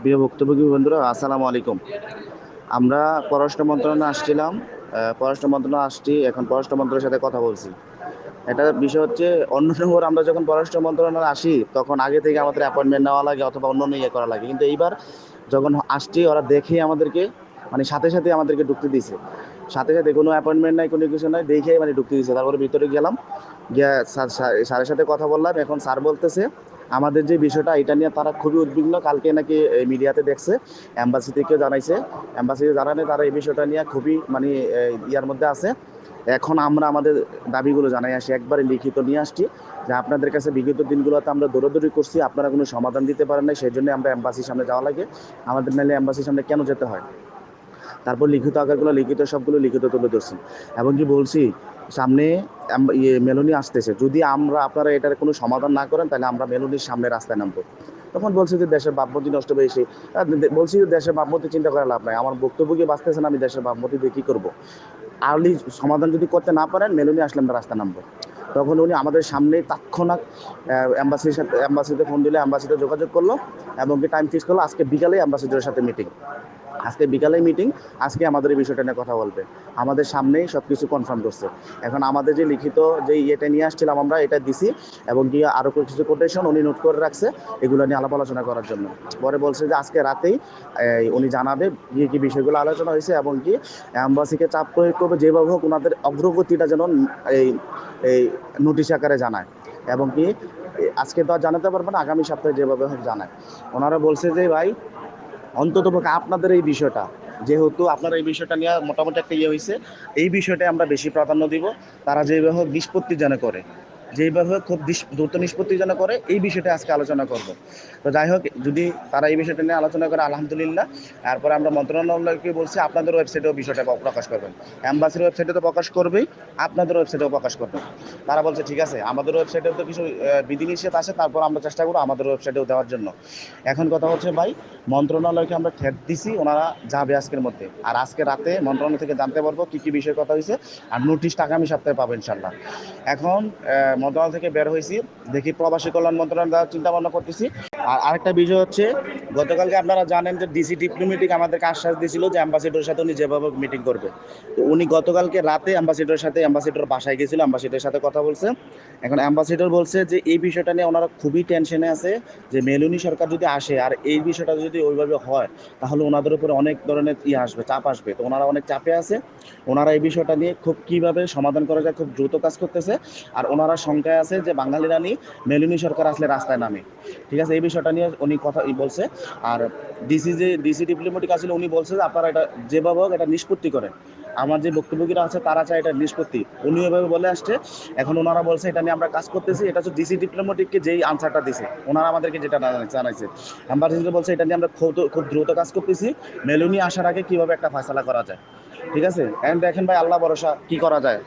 প্রিয় ভুক্তভোগী বন্ধুরা, আসসালামু আলাইকুম। আমরা পররাষ্ট্র মন্ত্রণালয়ে আসছিলাম পররাষ্ট্র মন্ত্রণালয়ে আসছি, এখন পররাষ্ট্র মন্ত্রণালয়ের সাথে কথা বলছি। এটা বিষয় হচ্ছে, অন্য নম্বর আমরা যখন পররাষ্ট্র মন্ত্রণালয়ে আসি, তখন আগে থেকে আমাদের অ্যাপয়েন্টমেন্ট নেওয়া লাগে অথবা অন্য ইয়ে করা লাগে। কিন্তু এইবার যখন আসছি, ওরা দেখে আমাদেরকে মানে সাথে সাথে আমাদেরকে ঢুকতে দিছে সাথে সাথে কোনো অ্যাপয়েন্টমেন্ট নাই, কোনো কিছু নাই, দেখেই মানে ঢুকতে দিছে তারপরে ভিতরে গেলাম, গিয়ে স্যার- স্যার- স্যারের সাথে কথা বললাম। এখন স্যার বলতেছে আমাদের যে বিষয়টা, এটা নিয়ে তারা খুবই উদ্বিগ্ন। কালকে নাকি মিডিয়াতে দেখছে অ্যাম্বাসি থেকে জানাইছে। অ্যাম্বাসিতে জানানে তারা এই বিষয়টা নিয়ে খুবই মানে ইয়ার মধ্যে আছে। এখন আমরা আমাদের দাবিগুলো জানাই আসি, একবারে লিখিত নিয়ে আসছি যে আপনাদের কাছে বিগত দিনগুলোতে আমরা দৌড়াদৌড়ি করছি, আপনারা কোনো সমাধান দিতে পারেন না সেই জন্য আমরা অ্যাম্বাসির সামনে যাওয়া লাগে। আমাদের নাহলে অ্যাম্বাসির সামনে কেন যেতে হয়? তারপর লিখিত আকারগুলো, লিখিত সবগুলো লিখিত তুলে ধরছি। এবং কি বলছি, সামনে ইয়ে মেলনি আসতেছে। যদি আমরা, আপনারা এটার কোনো সমাধান না করেন, তাহলে আমরা মেলনির সামনে রাস্তায় নামবো। তখন বলছি যে, দেশের ভাবমূর্তি নষ্ট আর দে- বলছি যে দেশের ভাবমূর্তি চিন্তা করা লাভ নাই। আমার বক্তব্য কি বাঁচতেছে না আমি দেশের ভাবমূর্তি দিয়ে কী করব? আর্লি সমাধান যদি করতে না পারেন, মেলনি আসলে আমরা রাস্তা নামবো। তখন উনি আমাদের সামনে তাৎক্ষণাৎ অ্যাম্বাসির সাথে, অ্যাম্বাসিতে ফোন দিলে, অ্যাম্বাসিতে যোগাযোগ করল এবং কি টাইম ফিক্স করল, আজকে বিকালে অ্যাম্বাসিডারের সাথে মিটিং আজকে বিকালে মিটিং আজকে আমাদের এই বিষয়টা নিয়ে কথা বলবে। আমাদের সামনেই সব কিছু কনফার্ম করছে। এখন আমাদের যে লিখিত যে ইয়েটা নিয়ে আসছিলাম আমরা, এটা দিছি এবং কি আরও কিছু কোটেশন উনি নোট করে রাখছে, এগুলো নিয়ে আলাপ আলোচনা করার জন্য। পরে বলছে যে আজকে রাতেই উনি জানাবে কি কি বিষয়গুলো আলোচনা হয়েছে এবং কি অ্যাম্বাসিকে চাপ প্রয়োগ করবে, যেভাবে হোক ওনাদের অগ্রগতিটা যেন এই এই নোটিশ আকারে জানায়। এবং কি, আজকে তো আর জানাতে পারবে না, আগামী সপ্তাহে যেভাবে হোক জানায়। ওনারা বলছে যে ভাই অন্তত পক্ষে আপনাদের এই বিষয়টা, যেহেতু আপনার এই বিষয়টা নিয়ে মোটামুটি একটা ইয়ে হয়েছে এই বিষয়টা আমরা বেশি প্রাধান্য দিব। তারা যেভাবে নিষ্পত্তি যেন করে। যেইভাবে হোক খুব দ্রুত নিষ্পত্তি যেন করে, এই বিষয়টা আজকে আলোচনা করব। তো যাই হোক, যদি তারা এই বিষয়টা নিয়ে আলোচনা করে, আলহামদুলিল্লাহ। তারপরে আমরা মন্ত্রণালয়কে বলছি, আপনাদের ওয়েবসাইটেও বিষয়টা প্রকাশ করবেন। অ্যাম্বাসির ওয়েবসাইটে তো প্রকাশ করবেই, আপনাদের ওয়েবসাইটেও প্রকাশ করবেন। তারা বলছে, ঠিক আছে, আমাদের ওয়েবসাইটেও তো কিছু বিধিনিষেধ আছে, তারপর আমরা চেষ্টা করব আমাদের ওয়েবসাইটেও দেওয়ার জন্য। এখন কথা হচ্ছে, ভাই, মন্ত্রণালয়কে আমরা ঠেট দিছি, ওনারা যাবে আজকের মধ্যে। আর আজকে রাতে মন্ত্রণালয় থেকে জানতে পারব কী কী বিষয়ের কথা হয়েছে আর নোটিশটা আগামী সপ্তাহে পাবো ইনশাল্লাহ এখন মন্ত্রণালয় থেকে বের হয়েছি। দেখি প্রবাসী কল্যাণ মন্ত্রণালয় চিন্তা ভাবনা করতেছি। আর আরেকটা বিষয় হচ্ছে, গতকালকে আপনারা জানেন যে ডিসি ডিপ্লোমেটিক আমাদেরকে আশ্বাস দিয়েছিল যে অ্যাম্বাসিডরের সাথে উনি যেভাবে মিটিং করবে। তো উনি গতকালকে রাতে অ্যাম্বাসিডরের সাথে অ্যাম্বাসিডর বাসায় গেছিল অ্যাম্বাসিডরের সাথে কথা বলছে। এখন অ্যাম্বাসিডর বলছে যে এই বিষয়টা নিয়ে ওনারা খুবই টেনশনে আছে, যে মেলুনি সরকার যদি আসে আর এই বিষয়টা যদি ওইভাবে হয়, তাহলে ওনাদের উপরে অনেক ধরনের ইয়ে আসবে, চাপ আসবে। তো ওনারা অনেক চাপে আছে, ওনারা এই বিষয়টা নিয়ে খুব কীভাবে সমাধান করা যায়, খুব দ্রুত কাজ করতেছে। আর ওনারা শঙ্কায় আছে যে বাঙালিরা নিয়ে মেলুনি সরকার আসলে রাস্তায় নামে। ঠিক আছে? এই বিষয়টা নিয়ে উনি কথা বলছে। আর ডিসি যে ডিসি ডিপ্লোমেটিক আসলে উনি বলছে যে, আপনারা এটা যেভাবে হোক এটা নিষ্পত্তি করেন। আমার যে বক্তব্যগীরা আছে, তারা চায় এটা নিষ্পত্তি। উনি এভাবে বলে আসছে। এখন ওনারা বলছে, এটা নিয়ে আমরা কাজ করতেছি। এটা হচ্ছে ডিসি ডিপ্লোমেটিককে যেই আনসারটা দিছে। ওনারা আমাদেরকে যেটা জানা- জানাইছে। অ্যাম্বাসিডার বলছে, এটা নিয়ে আমরা খুব খুব দ্রুত কাজ করতেছি। মেলুনি আসার আগে কীভাবে একটা ফয়সালা করা যায়? ঠিক আছে? এখন দেখেন ভাই, আল্লাহ ভরসা কি করা যায়?